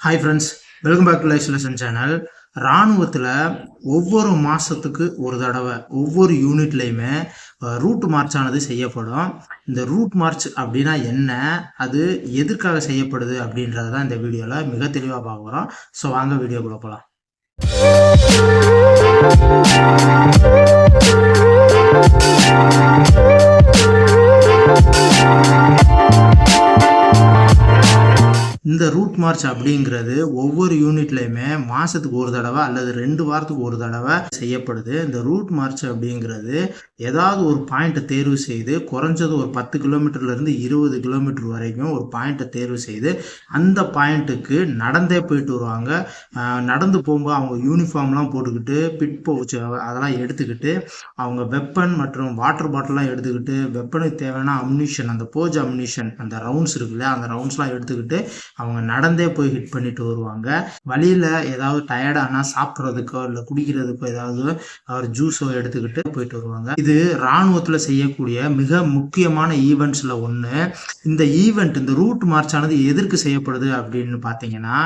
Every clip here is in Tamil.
Hi friends welcome back to life lesson channel இராணுவத்தில் ஒவ்வொரு மாதத்துக்கு ஒரு தடவை ஒவ்வொரு யூனிட்லேயுமே ரூட் மார்ச் ஆனது செய்யப்படும். இந்த ரூட் மார்ச் அப்படின்னா என்ன? அது எதற்காக செய்யப்படுது அப்படின்றது தான் இந்த வீடியோவில் மிக தெளிவாக பார்க்க போகிறோம் ஸோ வாங்க வீடியோக்குள்ளே போகலாம் ரூட் மார்ச் அப்படிங்கிறது ஒவ்வொரு யூனிட்லையுமே மாதத்துக்கு ஒரு தடவை அல்லது ரெண்டு வாரத்துக்கு ஒரு தடவை செய்யப்படுது. இந்த ரூட் மார்ச் அப்படிங்கிறது ஏதாவது ஒரு பாயிண்ட்டை தேர்வு செய்து குறைஞ்சது ஒரு பத்து கிலோமீட்டர்லேருந்து இருபது கிலோமீட்டர் வரைக்கும் ஒரு பாயிண்ட்டை தேர்வு செய்து அந்த பாயிண்ட்டுக்கு நடந்தே போயிட்டு வருவாங்க. நடந்து போகும்போது அவங்க யூனிஃபார்ம்லாம் போட்டுக்கிட்டு பிட் பவுச் அதெல்லாம் எடுத்துக்கிட்டு அவங்க வெப்பன் மற்றும் வாட்டர் பாட்டிலாம் எடுத்துக்கிட்டு வெப்பனுக்கு தேவையான அம்னிஷன் அந்த போஜ் அம்னிஷன் அந்த ரவுண்ட்ஸ் இருக்குல்ல அந்த ரவுண்ட்ஸ்லாம் எடுத்துக்கிட்டு அவங்க நடந்து போய் ஹிட் பண்ணிட்டு வருவாங்க. வழியில் ஏதாவது டயர்டானா சாப்பிட்றதுக்கோ இல்லை குடிக்கிறதுக்கோ ஏதாவது அவர் ஜூஸோ எடுத்துக்கிட்டு போயிட்டு வருவாங்க. இது இராணுவத்தில் செய்யக்கூடிய மிக முக்கியமான ஈவெண்ட்ஸில் ஒன்று இந்த ஈவெண்ட் இந்த ரூட் மார்ச் ஆனது எதற்கு செய்யப்படுது அப்படின்னு பார்த்தீங்கன்னா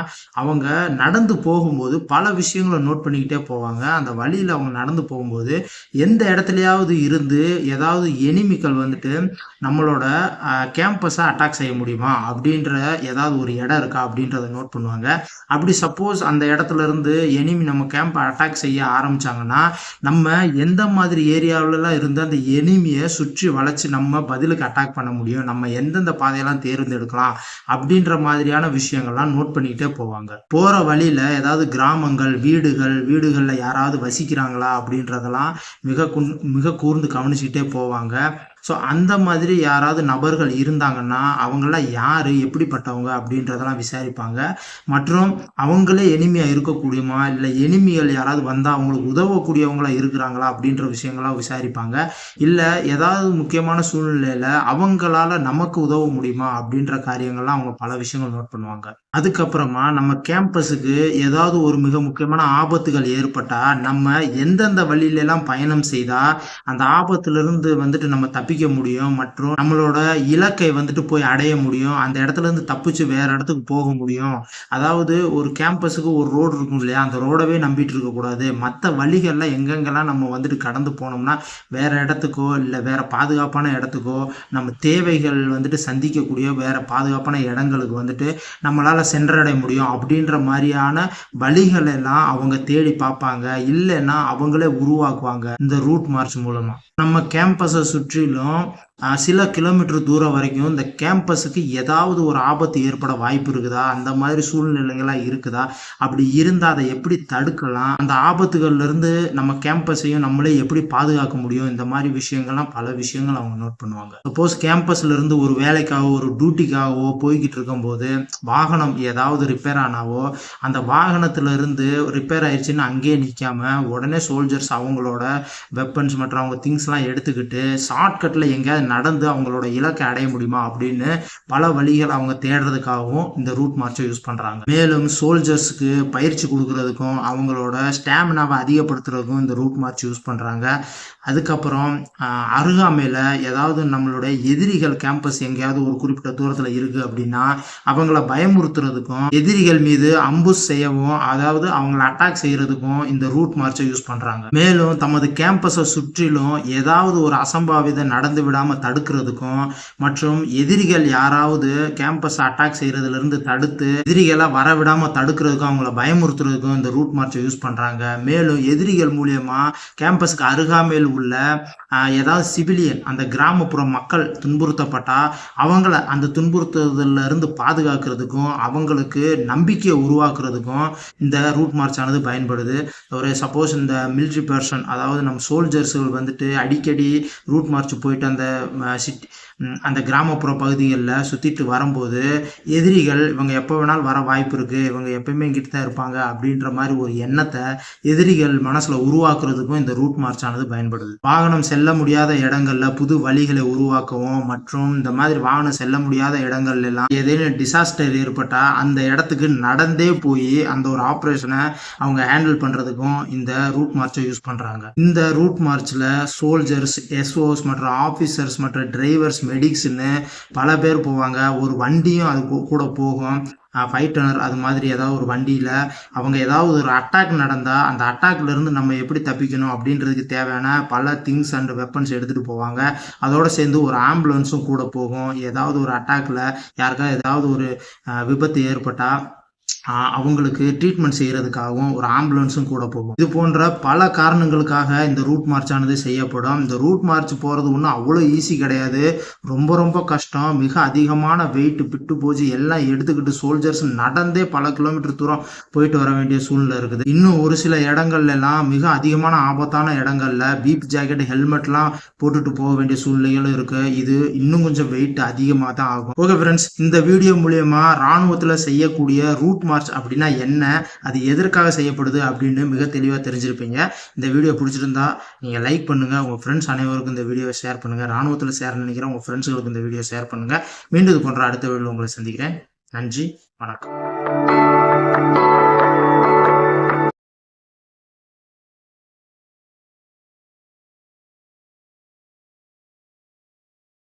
அவங்க நடந்து போகும்போது பல விஷயங்களை நோட் பண்ணிக்கிட்டே போவாங்க. அந்த வழியில் அவங்க நடந்து போகும்போது எந்த இடத்துலையாவது இருந்து ஏதாவது எனிமிக்கள் வந்துட்டு நம்மளோட கேம்பஸை அட்டாக் செய்ய முடியுமா? அப்படின்ற ஏதாவது ஒரு இடம் இருக்கா? அப்படின்றத நோட் பண்ணுவாங்க. அப்படி சப்போஸ் அந்த இடத்துல இருந்து எனிமி நம்ம கேம்பை அட்டாக் செய்ய ஆரம்பிச்சாங்கன்னா நம்ம எந்த மாதிரி ஏரியாவிலலாம் இருந்து அந்த எனிமியை சுற்றி வளைச்சு நம்ம பதிலுக்கு அட்டாக் பண்ண முடியும்? நம்ம எந்தெந்த பாதையெல்லாம் தேர்ந்தெடுக்கலாம்? அப்படின்ற மாதிரியான விஷயங்கள்லாம் நோட் பண்ணிக்கிட்டே போவாங்க. போற வழியில ஏதாவது கிராமங்கள் வீடுகள் வீடுகளில் யாராவது வசிக்கிறாங்களா அப்படின்றதெல்லாம் மிக குன் மிக கூர்ந்து கவனிச்சுக்கிட்டே போவாங்க. ஸோ அந்த மாதிரி யாராவது நபர்கள் இருந்தாங்கன்னா அவங்களாம் யார் எப்படிப்பட்டவங்க அப்படின்றதெல்லாம் விசாரிப்பாங்க. மற்றும் அவங்களே எளிமையாக இருக்கக்கூடியமா இல்லை எளிமைகள் யாராவது வந்தால் அவங்களுக்கு உதவக்கூடியவங்களா இருக்கிறாங்களா அப்படின்ற விஷயங்களாம் விசாரிப்பாங்க. இல்லை ஏதாவது முக்கியமான சூழ்நிலையில் அவங்களால நமக்கு உதவ முடியுமா அப்படின்ற காரியங்கள்லாம் அவங்க பல விஷயங்கள் நோட் பண்ணுவாங்க. அதுக்கப்புறமா நம்ம கேம்பஸுக்கு ஏதாவது ஒரு மிக முக்கியமான ஆபத்துகள் ஏற்பட்டால் நம்ம எந்தெந்த வழியிலெல்லாம் பயணம் செய்தால் அந்த ஆபத்துலேருந்து வந்துட்டு நம்ம தப்பிக்க முடியும் மற்றும் நம்மளோட இலக்கை வந்துட்டு போய் அடைய முடியும். அந்த இடத்துல இருந்து தப்பிச்சு வேற இடத்துக்கு போக முடியும். அதாவது ஒரு கேம்பஸுக்கு ஒரு ரோடு இருக்கும் இல்லையா? அந்த ரோடவே நம்பிட்டு இருக்கக்கூடாது மற்ற வழிகளில் எங்கெங்கெல்லாம் நம்ம வந்துட்டு கடந்து போனோம்னா வேற இடத்துக்கோ இல்லை வேற பாதுகாப்பான இடத்துக்கோ நம்ம தேவைகள் வந்துட்டு சந்திக்கக்கூடிய வேற பாதுகாப்பான இடங்களுக்கு வந்துட்டு நம்மளால சென்றடைய முடியும். அப்படின்ற மாதிரியான வழிகள் எல்லாம் அவங்க தேடி பார்ப்பாங்க. இல்லைன்னா அவங்களே உருவாக்குவாங்க இந்த ரூட் மார்ச் மூலமா. நம்ம கேம்பஸை சுற்றிலும் சில கிலோமீட்டர் தூரம் வரைக்கும் இந்த கேம்பஸுக்கு ஏதாவது ஒரு ஆபத்து ஏற்பட வாய்ப்பு இருக்குதா? அந்த மாதிரி சூழ்நிலைகள்லாம் இருக்குதா? அப்படி இருந்தால் அதை எப்படி தடுக்கலாம்? அந்த ஆபத்துகள்லேருந்து நம்ம கேம்பஸையும் நம்மளே எப்படி பாதுகாக்க முடியும்? இந்த மாதிரி விஷயங்கள்லாம் பல விஷயங்கள் அவங்க நோட் பண்ணுவாங்க. சப்போஸ் கேம்பஸ்லேருந்து ஒரு வேலைக்காகவோ ஒரு டியூட்டிக்காகவோ போய்கிட்டு இருக்கும்போது வாகனம் ஏதாவது ரிப்பேர் ஆனாவோ அந்த வாகனத்துலேருந்து ரிப்பேர் ஆயிடுச்சுன்னு அங்கேயே நிற்காம உடனே சோல்ஜர்ஸ் அவங்களோட வெப்பன்ஸ் மற்றும் அவங்க திங்ஸ்லாம் எடுத்துக்கிட்டு ஷார்ட்கட்டில் எங்கேயாவது நடந்து அவங்களோட இலக்கை அடைய முடியுமா அப்படின்னு பல வழிகள் அவங்க தேடுறதுக்காகவும் இந்த ரூட் மார்ச்சை யூஸ் பண்ணுறாங்க மேலும் சோல்ஜர்ஸுக்கு பயிற்சி கொடுக்கறதுக்கும் அவங்களோட ஸ்டாமினாவை அதிகப்படுத்துறதுக்கும் இந்த ரூட் மார்ச் யூஸ் பண்ணுறாங்க அதுக்கப்புறம் அருகாமையில் ஏதாவது நம்மளுடைய எதிரிகள் கேம்பஸ் எங்கேயாவது ஒரு குறிப்பிட்ட தூரத்தில் இருக்குது அப்படின்னா அவங்கள பயமுறுத்துறதுக்கும் எதிரிகள் மீது அம்புஸ் செய்யவும் அதாவது அவங்கள அட்டாக் செய்கிறதுக்கும் இந்த ரூட் மார்ச்சை யூஸ் பண்ணுறாங்க மேலும் தமது கேம்பஸை சுற்றிலும் ஏதாவது ஒரு அசம்பாவிதம் நடந்து விடாமல் விடாம தடுக்கிறதுக்கும் மற்றும் எதிரிகள் யாராவது கேம்பஸ் அட்டாக் செய்கிறதுலேருந்து தடுத்து எதிரிகளை வர தடுக்கிறதுக்கும் அவங்கள பயமுறுத்துறதுக்கும் இந்த ரூட் மார்ச்சை யூஸ் பண்ணுறாங்க மேலும் எதிரிகள் மூலியமாக கேம்பஸ்க்கு அருகாமையில் உள்ள ஏதாவது சிவிலியன் அந்த கிராமப்புற மக்கள் துன்புறுத்தப்பட்டால் அவங்கள அந்த துன்புறுத்துறதுல இருந்து பாதுகாக்கிறதுக்கும் அவங்களுக்கு நம்பிக்கையை உருவாக்குறதுக்கும் இந்த ரூட் மார்ச் ஆனது பயன்படுது. ஒரு சப்போஸ் இந்த மிலிட்ரி பர்சன் அதாவது நம்ம சோல்ஜர்ஸ்கள் வந்துட்டு அடிக்கடி ரூட் மார்ச் போயிட்டு அந்த mas அந்த கிராமப்புற பகுதிகளில் சுற்றிட்டு வரும்போது எதிரிகள் இவங்க எப்போ வேணாலும் வர வாய்ப்பு இருக்குது இவங்க எப்பயுமே இங்கிட்டு தான் இருப்பாங்க அப்படின்ற மாதிரி ஒரு எண்ணத்தை எதிரிகள் மனசில் உருவாக்குறதுக்கும் இந்த ரூட் மார்ச் ஆனது பயன்படுது. வாகனம் செல்ல முடியாத இடங்கள்ல புது வழிகளை உருவாக்கவும் மற்றும் இந்த மாதிரி வாகனம் செல்ல முடியாத இடங்கள்ல எல்லாம் ஏதேனும் டிசாஸ்டர் ஏற்பட்டால் அந்த இடத்துக்கு நடந்தே போய் அந்த ஒரு ஆப்ரேஷனை அவங்க ஹேண்டில் பண்ணுறதுக்கும் இந்த ரூட் மார்ச்சை யூஸ் பண்ணுறாங்க இந்த ரூட் மார்ச்ல சோல்ஜர்ஸ் எஸ்ஓஸ் மற்றும் ஆஃபீஸர்ஸ் மற்றும் டிரைவர்ஸ் மெடிக்ஸ்னு பல பேர் போவாங்க. ஒரு வண்டியும் அது கூட போகும். ஃபைட்டனர் அது மாதிரி ஏதாவது ஒரு வண்டியில் அவங்க ஏதாவது ஒரு அட்டாக் நடந்தால் அந்த அட்டாக்லேருந்து நம்ம எப்படி தப்பிக்கணும் அப்படின்றதுக்கு தேவையான பல திங்ஸ் அண்ட் வெப்பன்ஸ் எடுத்துகிட்டு போவாங்க. அதோட சேர்ந்து ஒரு ஆம்புலன்ஸும் கூட போகும். ஏதாவது ஒரு அட்டாக்ல யாருக்காவது ஏதாவது ஒரு விபத்து ஏற்பட்டால் அவங்களுக்கு ட்ரீட்மெண்ட் செய்யறதுக்காகவும் ஒரு ஆம்புலன்ஸும் கூட போகும். இது போன்ற பல காரணங்களுக்காக இந்த ரூட் மார்ச் ஆனது செய்யப்படும். இந்த ரூட் மார்ச் போறது ஒன்றும் அவ்வளோ ஈஸி கிடையாது. ரொம்ப ரொம்ப கஷ்டம். மிக அதிகமான வெயிட் பிட்டு போச்சு எல்லாம் எடுத்துக்கிட்டு சோல்ஜர்ஸ் நடந்தே பல கிலோமீட்டர் தூரம் போயிட்டு வர வேண்டிய சூழ்நிலை இருக்குது. இன்னும் ஒரு சில இடங்கள்ல எல்லாம் மிக அதிகமான ஆபத்தான இடங்கள்ல பீப் ஜாக்கெட் ஹெல்மெட்லாம் போட்டுட்டு போக வேண்டிய சூழ்நிலைகளும் இருக்கு. இது இன்னும் கொஞ்சம் வெயிட் அதிகமாக தான் ஆகும். ஓகே ஃப்ரெண்ட்ஸ் இந்த வீடியோ மூலியமா ராணுவத்தில் செய்யக்கூடிய ரூட் மார்ச் அப்படின்னா என்ன? அது எதற்காக செய்யப்படுது அப்படின்னு மிக தெளிவாக தெரிஞ்சிருப்பீங்க. இந்த வீடியோ பிடிச்சிருந்தா நீங்கள் லைக் பண்ணுங்கள் உங்கள் ஃப்ரெண்ட்ஸ் அனைவருக்கும் இந்த வீடியோவை ஷேர் பண்ணுங்க. ராணுவத்தில் சேர நினைக்கிறேன். உங்கள் ஃப்ரெண்ட்ஸுகளுக்கு இந்த வீடியோ ஷேர் பண்ணுங்கள் மீண்டும் இது போன்ற அடுத்த வீடியோ உங்களை சந்திக்கிறேன். நன்றி. வணக்கம்.